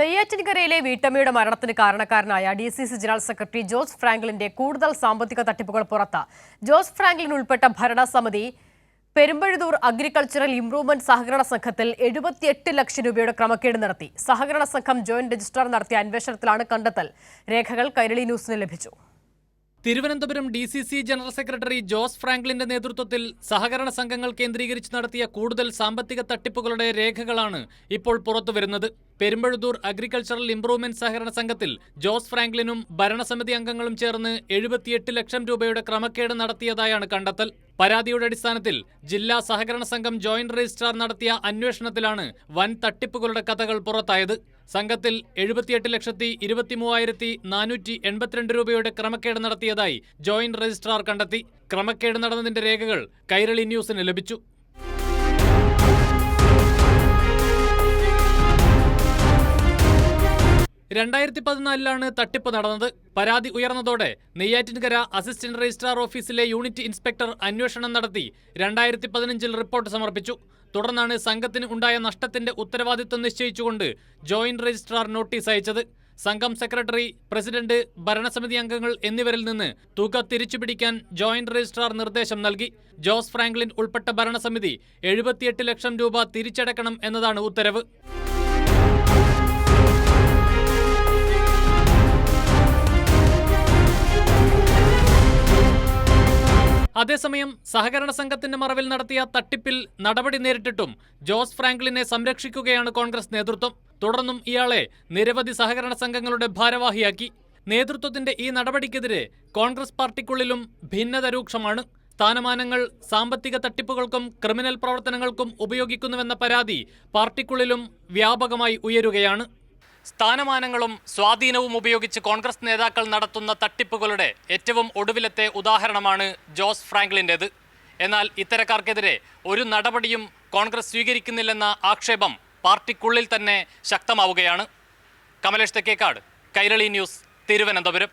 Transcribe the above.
നെയ്യാറ്റിൻകരയിലെ വീട്ടമ്മയുടെ മരണത്തിന് കാരണക്കാരനായ D C C general secretary Jose ഫ്രാങ്ക്ലിന്റെ കൂടുതൽ സാമ്പത്തിക തട്ടിപ്പുകൾ പുറത്ത്. ജോസ് ഫ്രാങ്ക്ലിൻ ഉൾപ്പെട്ട ഭരണസമിതി പെരുമ്പഴുതൂർ അഗ്രികൾച്ചറൽ ഇംപ്രൂവ്മെന്റ് സഹകരണ സംഘത്തിൽ എഴുപത്തിയെട്ട് ലക്ഷം രൂപയുടെ ക്രമക്കേട് നടത്തി. സഹകരണ സംഘം ജോയിന്റ് രജിസ്ട്രാർ നടത്തിയ അന്വേഷണത്തിലാണ് കണ്ടെത്തൽ. രേഖകൾ കൈരളി ന്യൂസിന് ലഭിച്ചു. Thiruvananthapuram D C C general secretary Jose ഫ്രാങ്ക്ലിന്റെ നേതൃത്വത്തിൽ സഹകരണ സംഘങ്ങൾ കേന്ദ്രീകരിച്ച് നടത്തിയ കൂടുതൽ സാമ്പത്തിക തട്ടിപ്പുകളുടെ രേഖകളാണ് ഇപ്പോൾ പുറത്തുവരുന്നത്. പെരുമ്പഴുതൂർ അഗ്രികൾച്ചറൽ ഇംപ്രൂവ്മെന്റ് സഹകരണ സംഘത്തിൽ ജോസ് ഫ്രാങ്ക്ലിനും ഭരണസമിതി അംഗങ്ങളും ചേർന്ന് എഴുപത്തിയെട്ട് ലക്ഷം രൂപയുടെ ക്രമക്കേട് നടത്തിയതായാണ് കണ്ടെത്തൽ. പരാതിയുടെ അടിസ്ഥാനത്തിൽ ജില്ലാ സഹകരണ സംഘം ജോയിന്റ് രജിസ്ട്രാർ നടത്തിയ അന്വേഷണത്തിലാണ് വൻ തട്ടിപ്പുകളുടെ കഥകൾ പുറത്തായത്. സംഘത്തിൽ എഴുപത്തിയെട്ട് ലക്ഷത്തി ഇരുപത്തി മൂവായിരത്തി നാനൂറ്റി എൺപത്തിരണ്ട് രൂപയുടെ ക്രമക്കേട് നടത്തിയതായി ജോയിന്റ് രജിസ്ട്രാർ കണ്ടെത്തി. ക്രമക്കേട് നടന്നതിന്റെ രേഖകൾ കൈരളി ന്യൂസിന് ലഭിച്ചു. രണ്ടായിരത്തി പതിനാലിലാണ് തട്ടിപ്പ് നടന്നത്. പരാതി ഉയർന്നതോടെ നെയ്യാറ്റിൻകര അസിസ്റ്റന്റ് രജിസ്ട്രാർ ഓഫീസിലെ യൂണിറ്റ് ഇൻസ്പെക്ടർ അന്വേഷണം നടത്തി രണ്ടായിരത്തി പതിനഞ്ചിൽ റിപ്പോർട്ട് സമർപ്പിച്ചു. തുടർന്നാണ് സംഘത്തിന് ഉണ്ടായ നഷ്ടത്തിന്റെ ഉത്തരവാദിത്വം നിശ്ചയിച്ചുകൊണ്ട് ജോയിന്റ് രജിസ്ട്രാർ നോട്ടീസ് അയച്ചത്. സംഘം സെക്രട്ടറി പ്രസിഡന്റ് ഭരണസമിതി അംഗങ്ങൾ എന്നിവരിൽ നിന്ന് തുക തിരിച്ചുപിടിക്കാൻ ജോയിന്റ് രജിസ്ട്രാർ നിർദ്ദേശം നൽകി. ജോസ് ഫ്രാങ്ക്ലിൻ ഉൾപ്പെട്ട ഭരണസമിതി എഴുപത്തിയെട്ട് ലക്ഷം രൂപ തിരിച്ചടക്കണം എന്നതാണ് ഉത്തരവ്. അതേസമയം സഹകരണ സംഘത്തിന്റെ മറവിൽ നടത്തിയ തട്ടിപ്പിൽ നടപടി നേരിട്ടിട്ടും ജോസ് ഫ്രാങ്ക്ലിനെ സംരക്ഷിക്കുകയാണ് കോൺഗ്രസ് നേതൃത്വം. തുടർന്നും ഇയാളെ നിരവധി സഹകരണ സംഘങ്ങളുടെ ഭാരവാഹിയാക്കി. നേതൃത്വത്തിന്റെ ഈ നടപടിക്കെതിരെ കോൺഗ്രസ് പാർട്ടിക്കുള്ളിലും ഭിന്നത രൂക്ഷമാണ്. സ്ഥാനമാനങ്ങൾ സാമ്പത്തിക തട്ടിപ്പുകൾക്കും ക്രിമിനൽ പ്രവർത്തനങ്ങൾക്കും ഉപയോഗിക്കുന്നുവെന്ന പരാതി പാർട്ടിക്കുള്ളിലും വ്യാപകമായി ഉയരുകയാണ്. സ്ഥാനമാനങ്ങളും സ്വാധീനവും ഉപയോഗിച്ച് കോൺഗ്രസ് നേതാക്കൾ നടത്തുന്ന തട്ടിപ്പുകളുടെ ഏറ്റവും ഒടുവിലത്തെ ഉദാഹരണമാണ് ജോസ് ഫ്രാങ്ക്ലിന്റെത് എന്നാൽ ഇത്തരക്കാർക്കെതിരെ ഒരു നടപടിയും കോൺഗ്രസ് സ്വീകരിക്കുന്നില്ലെന്ന ആക്ഷേപം പാർട്ടിക്കുള്ളിൽ തന്നെ ശക്തമാവുകയാണ്. കമലേഷ് തെക്കേക്കാട് കൈരളി ന്യൂസ് തിരുവനന്തപുരം.